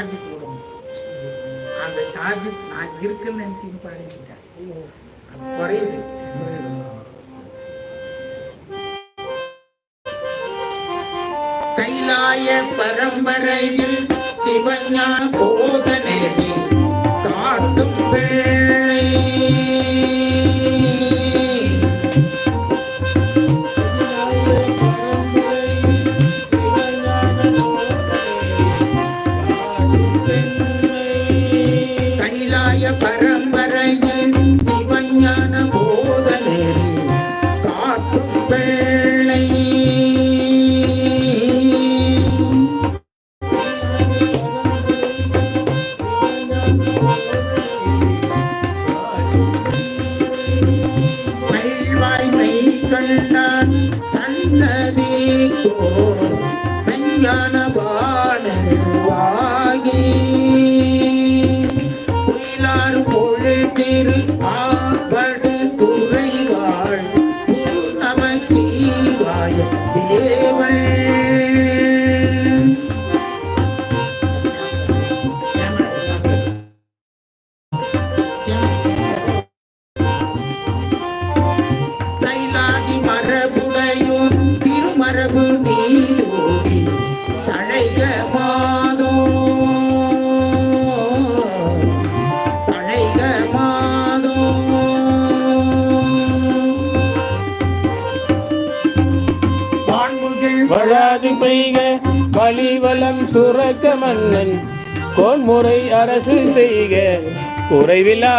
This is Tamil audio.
சார்ஜ் போடும் அந்த சார்ஜ் நான் இருக்குன்னு நினச்சின்னு பாடிக்கிட்டேன் அது குறையுது. தைலாய பரம்பரையில் சிவஞான கைலாய பரம்பரையில் சிவஞான போதனேரி காட்டும் பிள்ளை கண்டான் சன்னதி கோ விஞ்ஞான பா যাবে வழாது பெய்க வலிவலம் சுரக்க மன்னன். கோன்முறை அரசு செய்க குறைவிலா